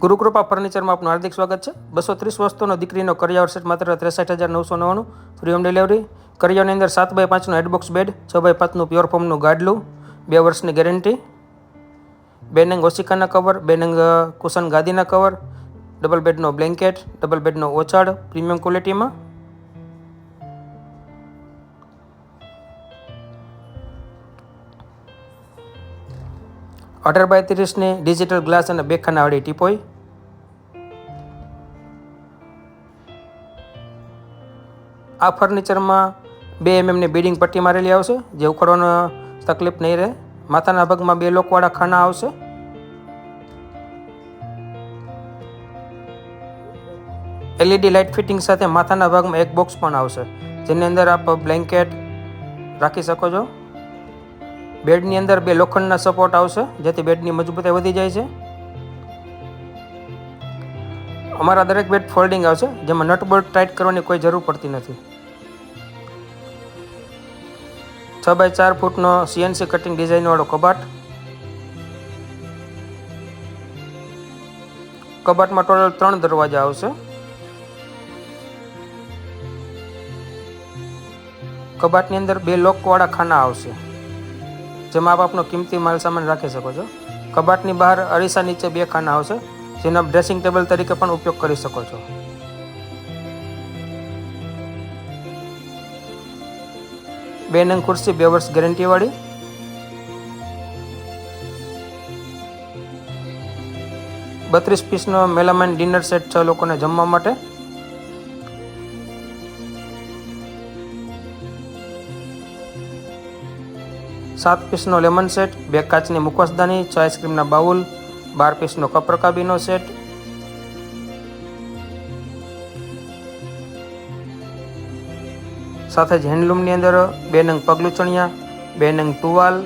ગુરુકૃપા ફર્નિચરમાં આપનું હાર્દિક સ્વાગત છે. બસો ત્રીસ વસ્તુનો દીકરીનો કરિયાવર સેટ માત્ર ત્રેસઠ હજાર નવસો નવ્વાણું. Free home delivery. કરિયાની અંદર સાત બાય પાંચનું હેડબોક્સ બેડ, છ બાય પાંચનું પ્યોર ફોર્મનું ગાડલું, બે વર્ષની ગેરંટી, બે નંગ ઓશિકાના કવર, બે નંગ કુશન ગાદીના કવર, ડબલ બેડનો બ્લેન્કેટ, ડબલ બેડનો ઓછાડ પ્રીમિયમ ક્વોલિટીમાં અઢાર બાય ત્રીસની ડિજિટલ ગ્લાસ અને બે ખાનાવાળી ટીપોઈ આ ફર્નિચરમાં બે એમએમની બીડિંગ પટ્ટી મારેલી આવશે, જે ઉખડવાનો તકલીફ નહીં રહે. માથાના ભાગમાં બે લોકવાળા ખાના આવશે. એલઈડી લાઇટ ફિટિંગ સાથે માથાના ભાગમાં એક બોક્સ પણ આવશે, જેની અંદર આપ બ્લેન્કેટ રાખી શકો છો. બેડની અંદર બે લોખંડના સપોર્ટ આવશે, જેથી બેડની મજબૂતાઈ વધી જાય છે. અમારા દરેક બેડ ફોલ્ડિંગ આવશે, જેમાં નટ બોલ્ટ ટાઈટ કરવાની કોઈ જરૂર પડતી નથી. છ બાય ચાર ફૂટનો સીએનસી કટિંગ ડિઝાઇનવાળો કબાટ. કબાટમાં ટોટલ ત્રણ દરવાજા આવશે. કબાટની અંદર બે લોકવાળા ખાના આવશે. જેમાં આપ આપનો કિંમતી માલ સામાન રાખી શકો છો. કબાટની બહાર અરીસા નીચે બે ખાના આવશે, જેનો ડ્રેસિંગ ટેબલ તરીકે પણ ઉપયોગ કરી શકો છો. બે નંગ ખુરશી બે વર્ષ ગેરંટીવાળી બત્રીસ પીસનો મેલામાઇન ડિનર સેટ છ લોકોને જમવા માટે. સાત પીસનો લેમન સેટ બે કાચની મુખવાસદાની છ આઈસ્ક્રીમના બાઉલ, બાર પીસનો કપરકાબીનો સેટ સાથે જ હેન્ડલૂમની અંદર બે નંગ પગલુચણિયા બે નંગ ટુવાલ.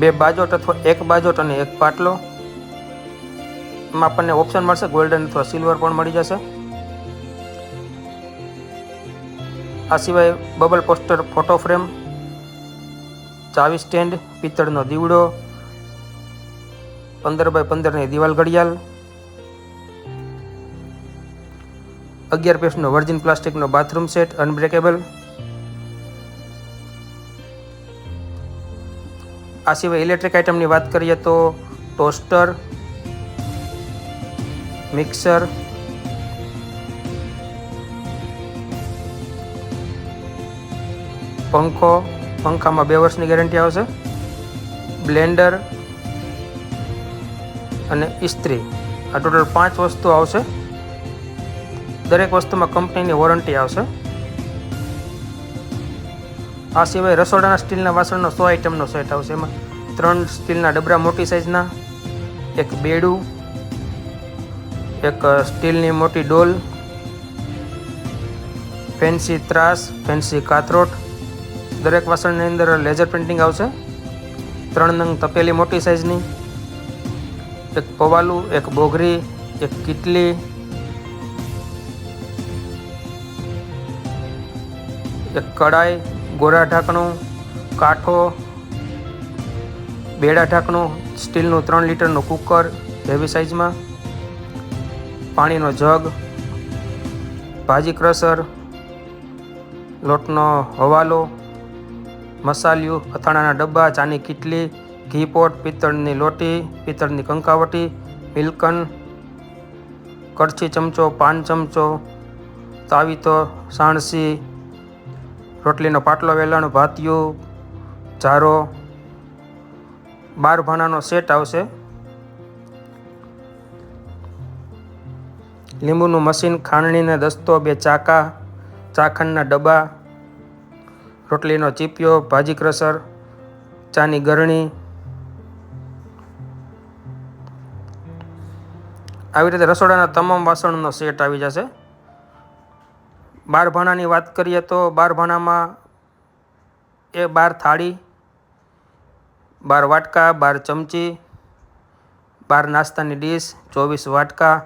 બે બાજોટ અથવા એક બાજોટ અને એક પાટલો. એમાં આપણને ઓપ્શન મળશે ગોલ્ડન અથવા સિલ્વર પણ મળી જશે. આ સિવાય બબલ પોસ્ટર, ફોટો ફ્રેમ, ચાવી સ્ટેન્ડ, પિત્તળનો દીવડો, પંદર બાય પંદરની દિવાલ ઘડિયાળ, અગિયાર પીસનો વર્જિન પ્લાસ્ટિકનો બાથરૂમ સેટ, અનબ્રેકેબલ. આ સિવાય ઇલેક્ટ્રિક આઇટમની વાત કરીએ તો ટોસ્ટર, મિક્સર પંખો, પંખામાં બે વર્ષની ગેરંટી આવશે. બ્લેન્ડર અને ઇસ્ત્રી. આ ટોટલ પાંચ વસ્તુ આવશે. દરેક વસ્તુમાં કંપનીની વોરંટી આવશે. આ સિવાય રસોડાના સ્ટીલના વાસણનો સો આઇટમનો સેટ આવશે. એમાં ત્રણ સ્ટીલના ડબરા મોટી સાઇઝના, એક બેડું, એક સ્ટીલની મોટી ડોલ, ફેન્સી ત્રાસ, ફેન્સી કાથરોટ દરેક વાસણની અંદર લેઝર પ્રિન્ટિંગ આવશે. ત્રણ નંગ તપેલી મોટી સાઇઝની એક પવાલું, એક બોઘરી, એક કીટલી, એક કડાઈ, ગોરા ઢાંકણું, કાઠો, બેડા ઢાંકણું, સ્ટીલનું ત્રણ લીટરનું કુકર હેવી સાઇઝમાં પાણીનો જગ, ભાજી ક્રશર લોટનો હવાલો મસાલિયું અથાણાના ડબ્બા, ચાની કીટલી, ઘી પોટ, પિત્તળની લોટી, પિત્તળની કંકાવટી, મિલકન કડછી ચમચો, પાન ચમચો તાવીતો સાણસી, રોટલીનો પાટલો વેલણ, ભાતિયું, ઝારો, બાર ભાણાનો સેટ આવશે. લીંબુનું મશીન ખાંડણીને દસ્તો, બે ચાકા ચાખંડના ડબ્બા રોટલીનો ચીપિયો, ભાજી ક્રશર, ચાની ગરણી. આવી રીતે રસોડાના તમામ વાસણનો સેટ આવી જશે. બાર ભાણાની વાત કરીએ તો બાર ભાણામાં એ બાર થાળી, બાર વાટકા, બાર ચમચી, બાર નાસ્તાની ડીશ, ચોવીસ વાટકા